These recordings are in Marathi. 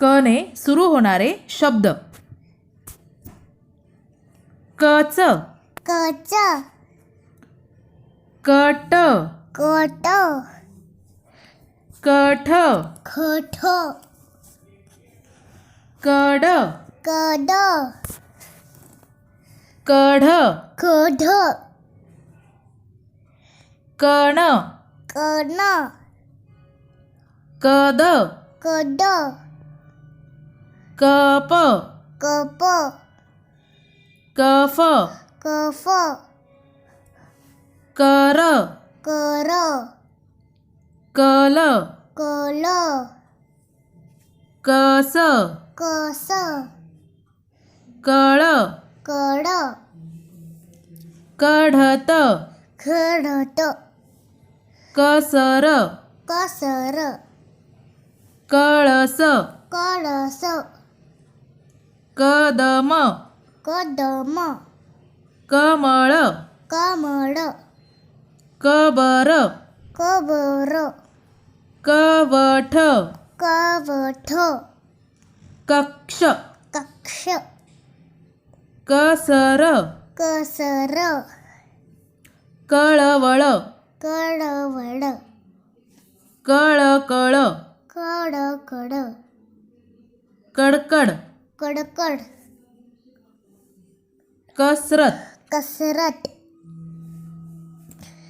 कने सुरू होणारे शब्द. कच कच कट कट कठ खठ कड कड कढ कढ कण कण कद कड कप कप कफ कफ कर कर कल कल कस कस कळ कड कढत खडत कसर कसर कळस कळस कदम. कदम. कमळ. कमळ. कबर. कबर. कवठ. कवठ. कक्ष. कक्ष. कसर. कसर. कळवळ. कळवळ. कळकळ. कडकड कडकड. कडकड. कसरत. कसरत.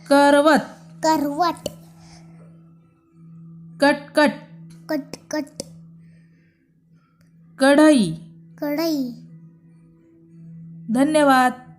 करवत. करवट. कटकट. कटकट. कढई. कढई. धन्यवाद.